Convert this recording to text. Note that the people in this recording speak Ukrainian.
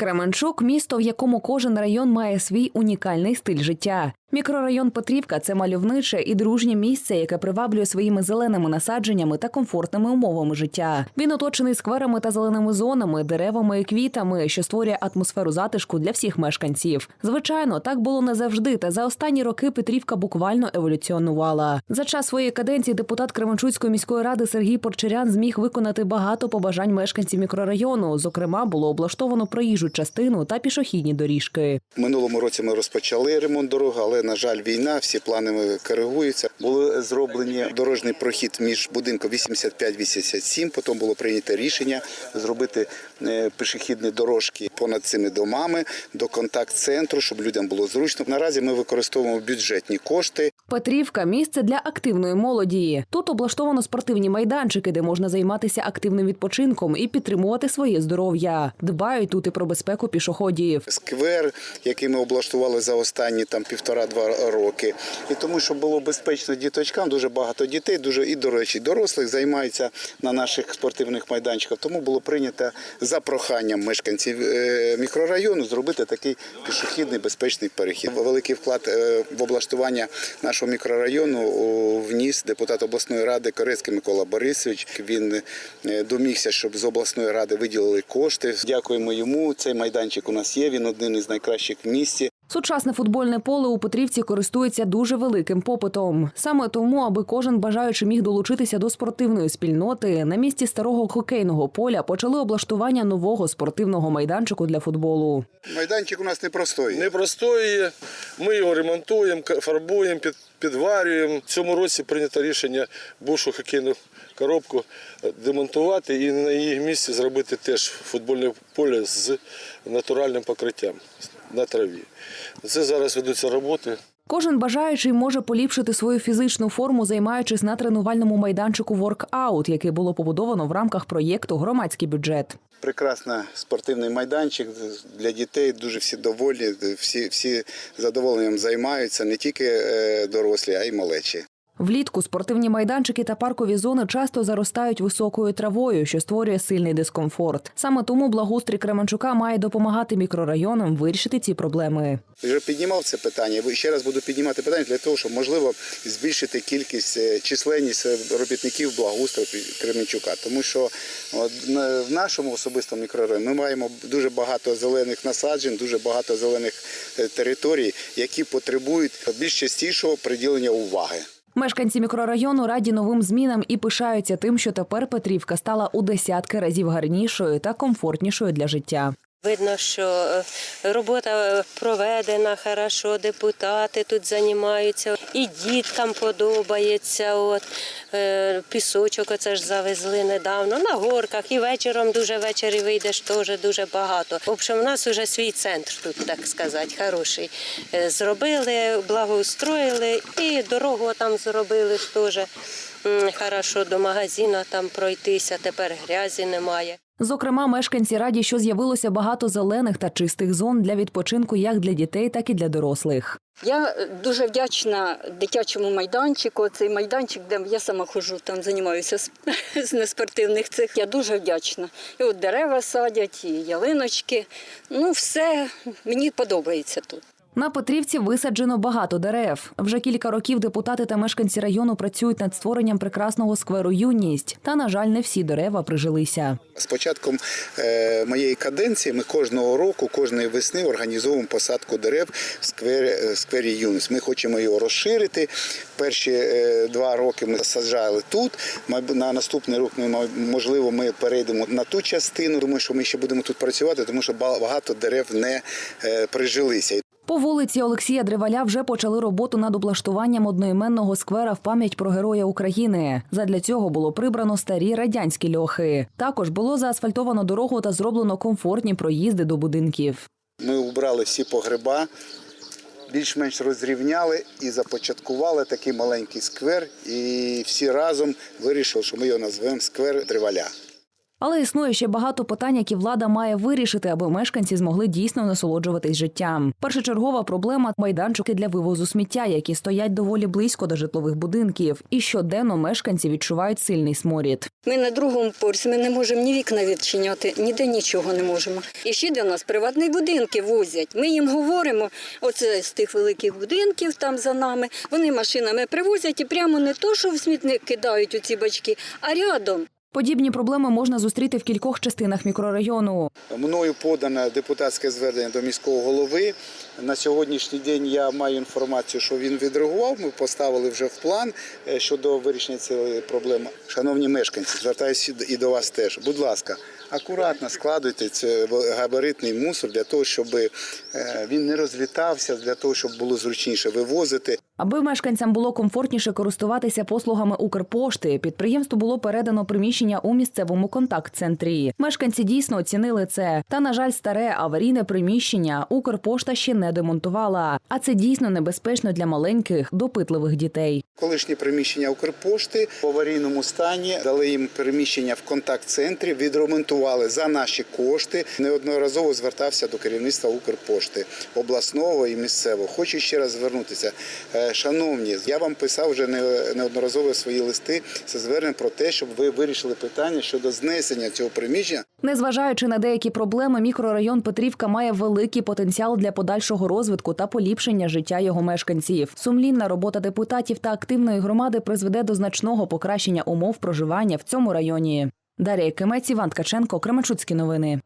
Кременчук місто, в якому кожен район має свій унікальний стиль життя. Мікрорайон Петрівка це мальовниче і дружнє місце, яке приваблює своїми зеленими насадженнями та комфортними умовами життя. Він оточений скверами та зеленими зонами, деревами і квітами, що створює атмосферу затишку для всіх мешканців. Звичайно, так було не завжди. Та за останні роки Петрівка буквально еволюціонувала. За час своєї каденції депутат Кременчуцької міської ради Сергій Порчерян зміг виконати багато побажань мешканців мікрорайону. Зокрема, було облаштовано проїжджу частину та пішохідні доріжки. Минулому році ми розпочали ремонт дороги, але на жаль, війна, всі плани коригуються. Були зроблені дорожній прохід між будинком 85-87, Потім було прийнято рішення зробити е, пішохідні дорожки понад цими домами до контакт-центру, щоб людям було зручно. Наразі ми використовуємо бюджетні кошти. Петрівка місце для активної молоді. Тут облаштовано спортивні майданчики, де можна займатися активним відпочинком і підтримувати своє здоров'я. Дбають тут і про безпеку пішоходів. Сквер, який ми облаштували за останні там півтора-два роки, і тому, щоб було безпечно діточкам, дуже багато дітей, дуже і до речі, дорослих займаються на наших спортивних майданчиках. Тому було прийнято за проханням мешканців е, мікрорайону зробити такий пішохідний безпечний перехід. Великий вклад е, в облаштування нашого мікрорайону вніс депутат обласної ради Корецький Микола Борисович. Він е, домігся, щоб з обласної ради виділили кошти. Дякуємо йому. Цей майданчик у нас є. Він один із найкращих в місті. Сучасне футбольне поле у Петрівці користується дуже великим попитом. Саме тому, аби кожен бажаючи міг долучитися до спортивної спільноти, на місці старого хокейного поля почали облаштування нового спортивного майданчику для футболу. Майданчик у нас непростой. непростої. Ми його ремонтуємо, фарбуємо, під, підварюємо. В цьому році прийнято рішення бувшу хокейну коробку демонтувати і на її місці зробити теж футбольне поле з натуральним покриттям на траві. Це зараз ведуться роботи. Кожен бажаючий може поліпшити свою фізичну форму, займаючись на тренувальному майданчику «Воркаут», який було побудовано в рамках проєкту Громадський бюджет. Прекрасний спортивний майданчик для дітей. Дуже всі доволі, всі, всі задоволенням займаються не тільки е, дорослі, а й малечі. Влітку спортивні майданчики та паркові зони часто заростають високою травою, що створює сильний дискомфорт. Саме тому благоустрій Кременчука має допомагати мікрорайонам вирішити ці проблеми. Вже піднімав це питання. Ще раз буду піднімати питання для того, щоб можливо збільшити кількість е, численність е, робітників благоустрою Кременчука. Тому що в нашому особистому мікрорайоні ми маємо дуже багато зелених насаджень, дуже багато зелених е, територій, які потребують більш частішого приділення уваги. Мешканці мікрорайону раді новим змінам і пишаються тим, що тепер Петрівка стала у десятки разів гарнішою та комфортнішою для життя. Видно, що е, робота е, проведена хорошо, депутати тут займаються, і діткам подобається. От е, пісочок оце ж завезли недавно на горках, і вечором дуже ввечері вийдеш теж дуже багато. В общем, у нас вже свій центр тут, так сказати, хороший. Зробили, благоустроїли і дорогу там зробили теж. Хорошо до магазину там пройтися, тепер грязі немає. Зокрема, мешканці раді, що з'явилося багато зелених та чистих зон для відпочинку як для дітей, так і для дорослих. Я е, дуже вдячна дитячому майданчику. Цей майданчик, де я сама ходжу, там займаюся з, з неспортивних цих. Я дуже вдячна. І от дерева садять, і ялиночки. Ну, все мені подобається тут. На Петрівці висаджено багато дерев. Вже кілька років депутати та мешканці району працюють над створенням прекрасного скверу юність. Та, на жаль, не всі дерева прижилися. З початком е, моєї каденції ми кожного року, кожної весни організовуємо посадку дерев в сквері, е, сквері Юнус. Ми хочемо його розширити. Перші е, два роки ми саджали тут. На наступний рік ми можливо ми перейдемо на ту частину. Думаю, що ми ще будемо тут працювати, тому що багато дерев не прижилися. По вулиці Олексія Древаля вже почали роботу над облаштуванням одноіменного сквера в пам'ять про героя України. Задля цього було прибрано старі радянські льохи. Також було заасфальтовано дорогу та зроблено комфортні проїзди до будинків. Ми убрали всі погреба, більш-менш розрівняли і започаткували такий маленький сквер. І всі разом вирішили, що ми його назвемо сквер Древаля. Але існує ще багато питань, які влада має вирішити, аби мешканці змогли дійсно насолоджуватись життям. Першочергова проблема майданчики для вивозу сміття, які стоять доволі близько до житлових будинків, і щоденно мешканці відчувають сильний сморід. Ми на другому поверсі, ми не можемо ні вікна відчиняти, ніде нічого не можемо. І ще до нас приватні будинки возять. Ми їм говоримо, оце з тих великих будинків там за нами. Вони машинами привозять і прямо не то, що в смітник кидають у ці бачки, а рядом. Подібні проблеми можна зустріти в кількох частинах мікрорайону. Мною подане депутатське звернення до міського голови. На сьогоднішній день я маю інформацію, що він відреагував. Ми поставили вже в план е, щодо вирішення цієї проблеми. Шановні мешканці, звертаюся і до вас теж. Будь ласка, акуратно складуйте цей габаритний мусор для того, щоб е, він не розлітався, для того, щоб було зручніше вивозити. Аби мешканцям було комфортніше користуватися послугами Укрпошти, підприємству було передано приміщення у місцевому контакт-центрі. Мешканці дійсно оцінили це. Та, на жаль, старе аварійне приміщення Укрпошта ще не демонтувала. А це дійсно небезпечно для маленьких, допитливих дітей. Колишнє приміщення Укрпошти в аварійному стані дали їм приміщення в контакт-центрі, відремонтували за наші кошти. Неодноразово звертався до керівництва Укрпошти обласного і місцевого. Хочу ще раз звернутися. Шановні, я вам писав вже не- неодноразово свої листи. Це звернення про те, щоб ви вирішили питання щодо знесення цього приміщення. Незважаючи на деякі проблеми, мікрорайон Петрівка має великий потенціал для подальшого розвитку та поліпшення життя його мешканців. Сумлінна робота депутатів та активної громади призведе до значного покращення умов проживання в цьому районі. Дар'я Кимець, Іван Ткаченко, Кременчуцькі новини.